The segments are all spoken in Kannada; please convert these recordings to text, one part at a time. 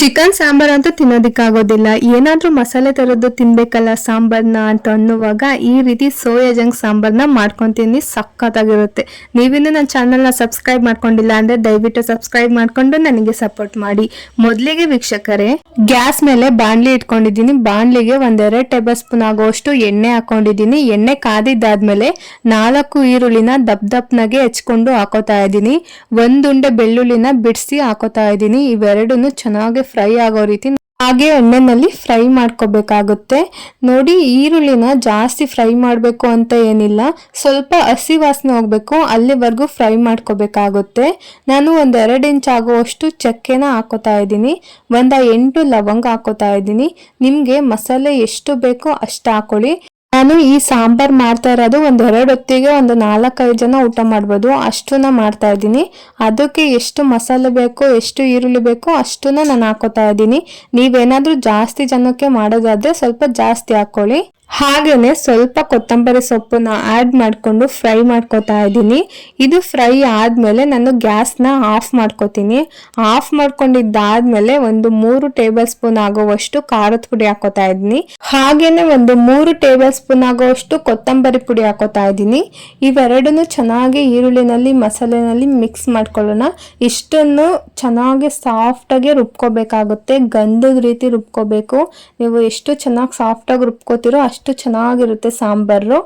ಚಿಕನ್ ಸಾಂಬಾರ್ ಅಂತೂ ತಿನ್ನೋದಿಕ್ಕಾಗೋದಿಲ್ಲ. ಏನಾದ್ರೂ ಮಸಾಲೆ ತರದ್ದು ತಿನ್ಬೇಕಲ್ಲ ಸಾಂಬಾರ್ನ ಅಂತ ಅನ್ನುವಾಗ ಈ ರೀತಿ ಸೋಯಾ ಜಂಕ್ ಸಾಂಬಾರ್ನ ಮಾಡ್ಕೊತೀನಿ. ಸಖತ್ತಾಗಿರುತ್ತೆ. ನೀವಿನ್ನೂ ನನ್ನ ಚಾನಲ್ನ ಸಬ್ಸ್ಕ್ರೈಬ್ ಮಾಡ್ಕೊಂಡಿಲ್ಲ ಅಂದ್ರೆ ದಯವಿಟ್ಟು ಸಬ್ಸ್ಕ್ರೈಬ್ ಮಾಡ್ಕೊಂಡು ನನಗೆ ಸಪೋರ್ಟ್ ಮಾಡಿ. ಮೊದಲಿಗೆ ವೀಕ್ಷಕರೇ, ಗ್ಯಾಸ್ ಮೇಲೆ ಬಾಣ್ಲಿ ಇಟ್ಕೊಂಡಿದ್ದೀನಿ. ಬಾಣಲಿಗೆ ಒಂದೆರಡು ಟೇಬಲ್ ಸ್ಪೂನ್ ಆಗುವಷ್ಟು ಎಣ್ಣೆ ಹಾಕೊಂಡಿದ್ದೀನಿ. ಎಣ್ಣೆ ಕಾದಿದ್ದಾದ್ಮೇಲೆ ನಾಲ್ಕು ಈರುಳ್ಳಿನ ದಪ್ ದಪ್ನಾಗೆ ಹೆಚ್ಕೊಂಡು ಹಾಕೋತಾ ಇದ್ದೀನಿ. ಒಂದುಂಡೆ ಬೆಳ್ಳುಳ್ಳಿನ ಬಿಡಿಸಿ ಹಾಕೋತಾ ಇದ್ದೀನಿ. ಇವೆರಡನ್ನು ಚೆನ್ನಾಗಿ ಫ್ರೈ ಆಗೋ ರೀತಿ ಹಾಗೆ ಎಣ್ಣೆನಲ್ಲಿ ಫ್ರೈ ಮಾಡ್ಕೋಬೇಕಾಗುತ್ತೆ. ನೋಡಿ, ಈರುಳ್ಳಿನ ಜಾಸ್ತಿ ಫ್ರೈ ಮಾಡಬೇಕು ಅಂತ ಏನಿಲ್ಲ. ಸ್ವಲ್ಪ ಹಸಿ ವಾಸನೆ ಹೋಗ್ಬೇಕು, ಅಲ್ಲಿವರೆಗೂ ಫ್ರೈ ಮಾಡ್ಕೋಬೇಕಾಗುತ್ತೆ. ನಾನು ಒಂದು ಎರಡು ಇಂಚ್ ಆಗುವಷ್ಟು ಚಕ್ಕೆನ ಹಾಕೋತಾ ಇದ್ದೀನಿ. ಒಂದು ಎಂಟು ಲವಂಗ ಹಾಕೋತಾ ಇದ್ದೀನಿ. ನಿಮಗೆ ಮಸಾಲೆ ಎಷ್ಟು ಬೇಕೋ ಅಷ್ಟು ಹಾಕೊಳ್ಳಿ. ನಾನು ಈ ಸಾಂಬಾರ್ ಮಾಡ್ತಾ ಇರೋದು ಒಂದ್ ಎರಡು ಹೊತ್ತಿಗೆ ಒಂದು ನಾಲ್ಕೈದು ಜನ ಊಟ ಮಾಡ್ಬೋದು. ಅಷ್ಟನ್ನ ಮಾಡ್ತಾ ಇದ್ದೀನಿ. ಅದಕ್ಕೆ ಎಷ್ಟು ಮಸಾಲೆ ಬೇಕೋ, ಎಷ್ಟು ಈರುಳ್ಳಿ ಬೇಕೋ ಅಷ್ಟನ್ನ ನಾನು ಹಾಕೋತಾ ಇದ್ದೀನಿ. ನೀವೇನಾದರೂ ಜಾಸ್ತಿ ಜನಕ್ಕೆ ಮಾಡೋದಾದ್ರೆ ಸ್ವಲ್ಪ ಜಾಸ್ತಿ ಹಾಕೊಳ್ಳಿ. ಹಾಗೇನೆ ಸ್ವಲ್ಪ ಕೊತ್ತಂಬರಿ ಸೊಪ್ಪನ್ನ ಆಡ್ ಮಾಡಿಕೊಂಡು ಫ್ರೈ ಮಾಡ್ಕೋತಾ ಇದ್ದೀನಿ. ಇದು ಫ್ರೈ ಆದ್ಮೇಲೆ ನಾನು ಗ್ಯಾಸ್ನ ಆಫ್ ಮಾಡ್ಕೋತೀನಿ. ಆಫ್ ಮಾಡ್ಕೊಂಡಿದ್ದಾದ್ಮೇಲೆ ಒಂದು ಮೂರು ಟೇಬಲ್ ಸ್ಪೂನ್ ಆಗೋವಷ್ಟು ಖಾರದ ಪುಡಿ ಹಾಕೋತಾ ಇದ್ದೀನಿ. ಹಾಗೇನೆ ಒಂದು ಮೂರು ಟೇಬಲ್ ಸ್ಪೂನ್ ಆಗುವಷ್ಟು ಕೊತ್ತಂಬರಿ ಪುಡಿ ಹಾಕೋತಾ ಇದ್ದೀನಿ. ಇವೆರಡನ್ನು ಚೆನ್ನಾಗಿ ಈರುಳ್ಳಿನಲ್ಲಿ, ಮಸಾಲೆನಲ್ಲಿ ಮಿಕ್ಸ್ ಮಾಡ್ಕೊಳ್ಳೋಣ. ಇಷ್ಟನ್ನು ಚೆನ್ನಾಗಿ ಸಾಫ್ಟಾಗಿ ರುಬ್ಕೋಬೇಕಾಗುತ್ತೆ. ಗಂಧದ ರೀತಿ ರುಬ್ಕೋಬೇಕು. ನೀವು ಎಷ್ಟು ಚೆನ್ನಾಗಿ ಸಾಫ್ಟಾಗಿ ರುಬ್ಕೋತಿರೋ ಅಷ್ಟು ಚೆನ್ನಾಗಿರುತ್ತೆ ಸಾಂಬಾರು.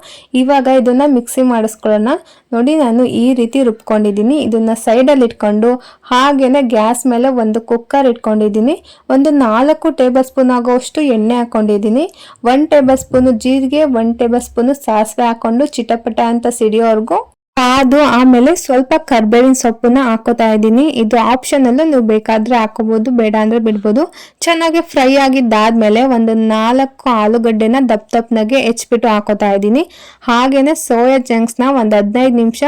ಇವಾಗ ಇದನ್ನು ಮಿಕ್ಸಿ ಮಾಡಿಸ್ಕೊಳ್ಳೋಣ. ನೋಡಿ, ನಾನು ಈ ರೀತಿ ರುಬ್ಕೊಂಡಿದ್ದೀನಿ. ಇದನ್ನು ಸೈಡಲ್ಲಿ ಇಟ್ಕೊಂಡು, ಹಾಗೇನೆ ಗ್ಯಾಸ್ ಮೇಲೆ ಒಂದು ಕುಕ್ಕರ್ ಇಟ್ಕೊಂಡಿದ್ದೀನಿ. ಒಂದು ನಾಲ್ಕು ಟೇಬಲ್ ಸ್ಪೂನ್ ಆಗೋಷ್ಟು ಎಣ್ಣೆ ಹಾಕೊಂಡಿದ್ದೀನಿ. ಒನ್ ಟೇಬಲ್ ಸ್ಪೂನು ಜೀರಿಗೆ ಒನ್ ಟೇಬಲ್ ಸ್ಪೂನು ಸಾಸಿವೆ ಹಾಕೊಂಡು ಚಿಟಪಟ ಅಂತ ಸಿಡಿಯೋವರೆಗೂ ಅದು ಆಮೇಲೆ ಸ್ವಲ್ಪ ಕರ್ಬೇವಿನ ಸೊಪ್ಪನ್ನ ಹಾಕೋತಾ ಇದ್ದೀನಿ. ಇದು ಆಪ್ಷನ್ ಅಲ್ಲೂ ನೀವು ಬೇಕಾದ್ರೆ ಹಾಕೋಬಹುದು ಬೇಡ ಅಂದ್ರೆ ಬಿಡ್ಬೋದು. ಚೆನ್ನಾಗಿ ಫ್ರೈ ಆಗಿದ್ದಾದ್ಮೇಲೆ ಒಂದು ನಾಲ್ಕು ಆಲೂಗಡ್ಡೆನ ದಪ್ಪ ದಪ್ಪನಾಗೆ ಹೆಚ್ಬಿಟ್ಟು ಹಾಕೋತಾ ಇದ್ದೀನಿ. ಹಾಗೇನೆ ಸೋಯಾ ಜಂಕ್ಸ್ನ ಒಂದು ಹದಿನೈದು ನಿಮಿಷ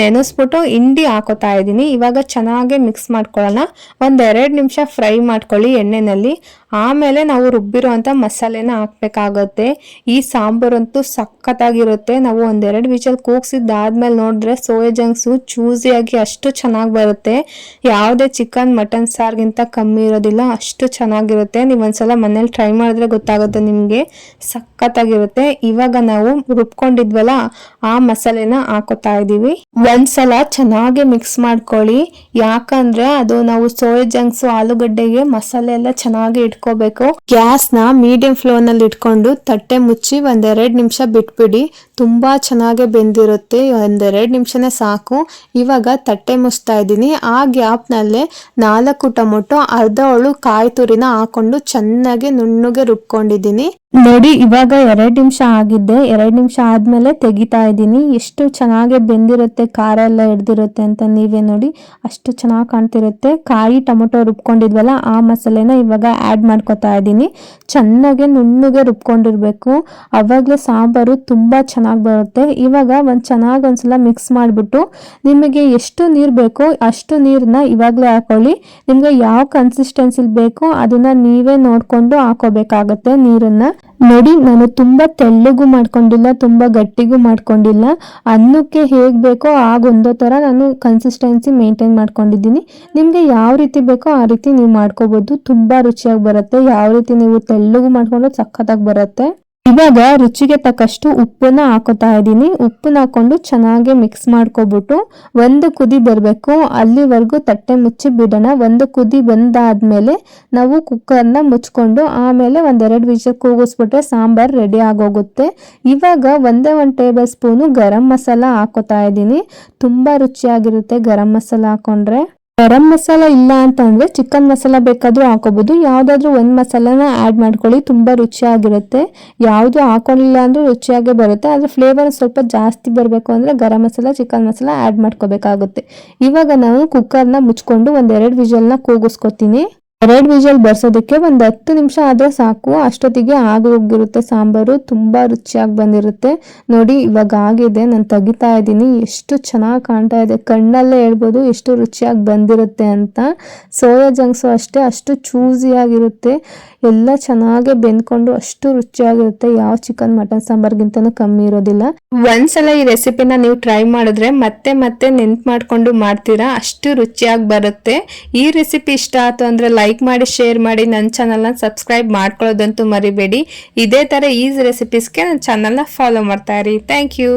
ನೆನೆಸ್ಬಿಟ್ಟು ಹಿಂಡಿ ಹಾಕೋತಾ ಇದ್ದೀನಿ. ಇವಾಗ ಚೆನ್ನಾಗಿ ಮಿಕ್ಸ್ ಮಾಡ್ಕೊಳ್ಳೋಣ. ಒಂದೆರಡು ನಿಮಿಷ ಫ್ರೈ ಮಾಡ್ಕೊಳ್ಳಿ ಎಣ್ಣೆನಲ್ಲಿ. ಆಮೇಲೆ ನಾವು ರುಬ್ಬಿರುವಂತ ಮಸಾಲೆನ ಹಾಕ್ಬೇಕಾಗತ್ತೆ. ಈ ಸಾಂಬಾರಂತೂ ಸಖತ್ತಾಗಿರುತ್ತೆ. ನಾವು ಒಂದೆರಡು ವಿಚಲ್ ಕೂಗ್ಸಿದ್ದಾದ್ಮೇಲೆ ನೋಡಿದ್ರೆ ಸೋಯಾ ಜಂಕ್ಸು ಚೂಸಿಯಾಗಿ ಅಷ್ಟು ಚೆನ್ನಾಗಿ ಬರುತ್ತೆ. ಯಾವುದೇ ಚಿಕನ್, ಮಟನ್, ಸಾರ್ಗಿಂತ ಕಮ್ಮಿ ಇರೋದಿಲ್ಲ. ಅಷ್ಟು ಚೆನ್ನಾಗಿರುತ್ತೆ. ನೀವು ಒಂದ್ಸಲ ಮನೇಲಿ ಟ್ರೈ ಮಾಡಿದ್ರೆ ಗೊತ್ತಾಗುತ್ತೆ ನಿಮಗೆ. ಸಖತ್ತಾಗಿರುತ್ತೆ. ಇವಾಗ ನಾವು ರುಬ್ಕೊಂಡಿದ್ವಲ್ಲ, ಆ ಮಸಾಲೆನ ಹಾಕೋತಾ ಇದೀವಿ ಒಂದ್ಸಲ ಚೆನ್ನಾಗಿ ಮಿಕ್ಸ್ ಮಾಡ್ಕೊಳ್ಳಿ. ಯಾಕಂದ್ರೆ ಅದು ನಾವು ಸೋಯಾ ಜಂಕ್ಸು, ಆಲೂಗಡ್ಡೆಗೆ ಮಸಾಲೆ ಎಲ್ಲ ಚೆನ್ನಾಗಿ ಇಟ್ಕೋಬೇಕು ಗ್ಯಾಸ್ನ ಮೀಡಿಯಂ ಫ್ಲೋ ನಲ್ಲಿ ಇಟ್ಕೊಂಡು ತಟ್ಟೆ ಮುಚ್ಚಿ ಒಂದೆರಡು ನಿಮಿಷ ಬಿಟ್ಬಿಡಿ. ತುಂಬಾ ಚೆನ್ನಾಗಿ ಬೆಂದಿರುತ್ತೆ ಒಂದೆರಡು ನಿಮಿಷನೇ ಸಾಕು. ಇವಾಗ ತಟ್ಟೆ ಮುಚ್ತಾ ಇದ್ದೀನಿ. ಆ ಗ್ಯಾಪ್ ನಲ್ಲೇ ನಾಲ್ಕು ಟೊಮೊಟೊ, ಅರ್ಧ ಒಳು ಕಾಯಿ ತುರಿನ ಹಾಕೊಂಡು ಚೆನ್ನಾಗಿ ನುಣ್ಣಗೆ ರುಬ್ಕೊಂಡಿದ್ದೀನಿ. ನೋಡಿ, ಇವಾಗ ಎರಡು ನಿಮಿಷ ಆಗಿದ್ದೆ ಎರಡು ನಿಮಿಷ ಆದಮೇಲೆ ತೆಗಿತಾ ಇದ್ದೀನಿ. ಎಷ್ಟು ಚೆನ್ನಾಗೆ ಬೆಂದಿರುತ್ತೆ ಖಾರ ಎಲ್ಲ ಹಿಡ್ದಿರುತ್ತೆ ಅಂತ ನೀವೇ ನೋಡಿ. ಅಷ್ಟು ಚೆನ್ನಾಗಿ ಕಾಣ್ತಿರುತ್ತೆ. ಕಾಯಿ, ಟೊಮೊಟೊ ರುಬ್ಕೊಂಡಿದ್ವಲ್ಲ, ಆ ಮಸಾಲೆನ ಇವಾಗ ಆ್ಯಡ್ ಮಾಡ್ಕೊತಾ ಇದ್ದೀನಿ. ಚೆನ್ನಾಗೆ ನುಣ್ಣಗೆ ರುಬ್ಕೊಂಡಿರಬೇಕು. ಆವಾಗಲೇ ಸಾಂಬಾರು ತುಂಬ ಚೆನ್ನಾಗಿ ಬರುತ್ತೆ. ಇವಾಗ ಒಂದು ಚೆನ್ನಾಗಿ ಒಂದ್ಸಲ ಮಿಕ್ಸ್ ಮಾಡಿಬಿಟ್ಟು ನಿಮಗೆ ಎಷ್ಟು ನೀರು ಬೇಕೋ ಅಷ್ಟು ನೀರನ್ನ ಇವಾಗಲೇ ಹಾಕೊಳ್ಳಿ. ನಿಮಗೆ ಯಾವ ಕನ್ಸಿಸ್ಟೆನ್ಸಿಲಿ ಬೇಕೋ ಅದನ್ನು ನೀವೇ ನೋಡಿಕೊಂಡು ಹಾಕೋಬೇಕಾಗತ್ತೆ ನೀರನ್ನ. ನೋಡಿ, ನಾನು ತುಂಬಾ ತೆಳ್ಳಗೂ ಮಾಡ್ಕೊಂಡಿಲ್ಲ, ತುಂಬಾ ಗಟ್ಟಿಗೂ ಮಾಡ್ಕೊಂಡಿಲ್ಲ. ಅನ್ನಕ್ಕೆ ಹೇಗೆ ಬೇಕೋ ಆಗ ಒಂದೋ ತರ ನಾನು ಕನ್ಸಿಸ್ಟೆನ್ಸಿ ಮೇಂಟೈನ್ ಮಾಡ್ಕೊಂಡಿದ್ದೀನಿ. ನಿಮಗೆ ಯಾವ ರೀತಿ ಬೇಕೋ ಆ ರೀತಿ ನೀವು ಮಾಡ್ಕೋಬೋದು. ತುಂಬಾ ರುಚಿಯಾಗಿ ಬರುತ್ತೆ. ಯಾವ ರೀತಿ ನೀವು ತೆಳ್ಳಗೂ ಮಾಡ್ಕೊಂಡ್ರೆ ಸಖತ್ತಾಗಿ ಬರುತ್ತೆ. ಇವಾಗ ರುಚಿಗೆ ತಕ್ಕಷ್ಟು ಉಪ್ಪನ್ನ ಹಾಕೋತಾ ಇದ್ದೀನಿ. ಉಪ್ಪನ್ನ ಹಾಕೊಂಡು ಚೆನ್ನಾಗಿ ಮಿಕ್ಸ್ ಮಾಡ್ಕೊಬಿಟ್ಟು ಒಂದು ಕುದಿ ಬರಬೇಕು. ಅಲ್ಲಿವರೆಗೂ ತಟ್ಟೆ ಮುಚ್ಚಿ ಬಿಡೋಣ. ಒಂದು ಕುದಿ ಬಂದಾದ್ಮೇಲೆ ನಾವು ಕುಕ್ಕರ್ನ ಮುಚ್ಕೊಂಡು ಆಮೇಲೆ ಒಂದೆರಡು ವಿಷಲ್ ಕೂಗಿಸ್ಬಿಟ್ರೆ ಸಾಂಬಾರು ರೆಡಿ ಆಗೋಗುತ್ತೆ. ಇವಾಗ ಒಂದೇ ಒಂದು ಟೇಬಲ್ ಸ್ಪೂನು ಗರಂ ಮಸಾಲ ಹಾಕೋತಾ ಇದ್ದೀನಿ. ತುಂಬ ರುಚಿಯಾಗಿರುತ್ತೆ ಗರಂ ಮಸಾಲ ಹಾಕೊಂಡ್ರೆ. ಗರಂ ಮಸಾಲ ಇಲ್ಲ ಅಂತ ಅಂದ್ರೆ ಚಿಕನ್ ಮಸಾಲ ಬೇಕಾದ್ರೂ ಹಾಕೋಬಹುದು ಯಾವ್ದಾದ್ರು ಒಂದ್ ಮಸಾಲಾನ ಆಡ್ ಮಾಡ್ಕೊಳ್ಳಿ, ತುಂಬಾ ರುಚಿಯಾಗಿರುತ್ತೆ. ಯಾವ್ದು ಹಾಕೊಳ್ಳಿಲ್ಲ ಅಂದ್ರೆ ರುಚಿಯಾಗೇ ಬರುತ್ತೆ. ಆದ್ರೆ ಫ್ಲೇವರ್ ಸ್ವಲ್ಪ ಜಾಸ್ತಿ ಬರಬೇಕು ಅಂದ್ರೆ ಗರಂ ಮಸಾಲ, ಚಿಕನ್ ಮಸಾಲ ಆಡ್ ಮಾಡ್ಕೋಬೇಕಾಗುತ್ತೆ. ಇವಾಗ ನಾನು ಕುಕ್ಕರ್ನ ಮುಚ್ಕೊಂಡು ಒಂದೆರಡು ವಿಜಲ್ನ ಕೂಗಿಸ್ಕೊತೀನಿ. ಎರಡು ವಿಜಲ್ ಬರ್ಸೋದಕ್ಕೆ ಒಂದು ಹತ್ತು ನಿಮಿಷ ಆದ್ರೆ ಸಾಕು. ಅಷ್ಟೊತ್ತಿಗೆ ಆಗೋಗಿರುತ್ತೆ ಸಾಂಬಾರು. ತುಂಬಾ ರುಚಿಯಾಗಿ ಬಂದಿರುತ್ತೆ. ನೋಡಿ, ಇವಾಗ ಆಗಿದೆ. ನಾನು ತೆಗಿತಾ ಇದ್ದೀನಿ. ಎಷ್ಟು ಚೆನ್ನಾಗಿ ಕಾಣ್ತಾ ಇದೆ. ಕಣ್ಣಲ್ಲೇ ಹೇಳ್ಬೋದು ಎಷ್ಟು ರುಚಿಯಾಗಿ ಬಂದಿರುತ್ತೆ ಅಂತ. ಸೋಯಾ ಜಂಕ್ಸು ಅಷ್ಟೇ, ಅಷ್ಟು ಚೂಸಿಯಾಗಿರುತ್ತೆ. ಎಲ್ಲ ಚೆನ್ನಾಗೆ ಬೆಂದ್ಕೊಂಡು ಅಷ್ಟು ರುಚಿಯಾಗಿರುತ್ತೆ. ಯಾವ ಚಿಕನ್, ಮಟನ್ ಸಾಂಬಾರ್ಗಿಂತನೂ ಕಮ್ಮಿ ಇರೋದಿಲ್ಲ. ಒಂದ್ಸಲ ಈ ರೆಸಿಪಿನ ನೀವು ಟ್ರೈ ಮಾಡಿದ್ರೆ ಮತ್ತೆ ಮತ್ತೆ ನೆನ್ಪು ಮಾಡ್ಕೊಂಡು ಮಾಡ್ತೀರಾ. ಅಷ್ಟು ರುಚಿಯಾಗಿ ಬರುತ್ತೆ. ಈ ರೆಸಿಪಿ ಇಷ್ಟ ಆಯ್ತು ಅಂದ್ರೆ ಲೈಕ್ ಲೈಕ್ ಮಾಡಿ ಶೇರ್ ಮಾಡಿ ನನ್ನ ಚಾನಲ್ನ ಸಬ್ಸ್ಕ್ರೈಬ್ ಮಾಡ್ಕೊಳ್ಳೋದಂತೂ ಮರಿಬೇಡಿ. ಇದೇ ಥರ ಈಸಿ ರೆಸಿಪೀಸ್ಗೆ ನನ್ನ ಚಾನಲ್ನ ಫಾಲೋ ಮಾಡ್ತಾ ಇರಿ. Thank you